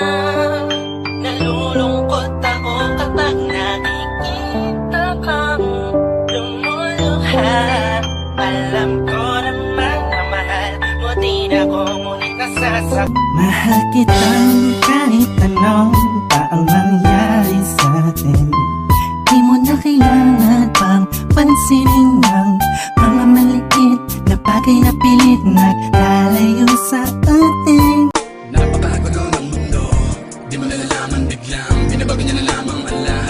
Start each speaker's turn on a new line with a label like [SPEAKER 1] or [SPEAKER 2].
[SPEAKER 1] Nalulungkot ako kapag nakikita kang lumuluha Alam ko naman na mahal mo din ako ngunit nasasak
[SPEAKER 2] Mahal kitang kahit anong taong sa atin. Di mo na kailangan pang pansinin ng mga maliit na bagay na pilit
[SPEAKER 3] nagdahil nalaman Biglang. Binabago niya na lamang ang lahat.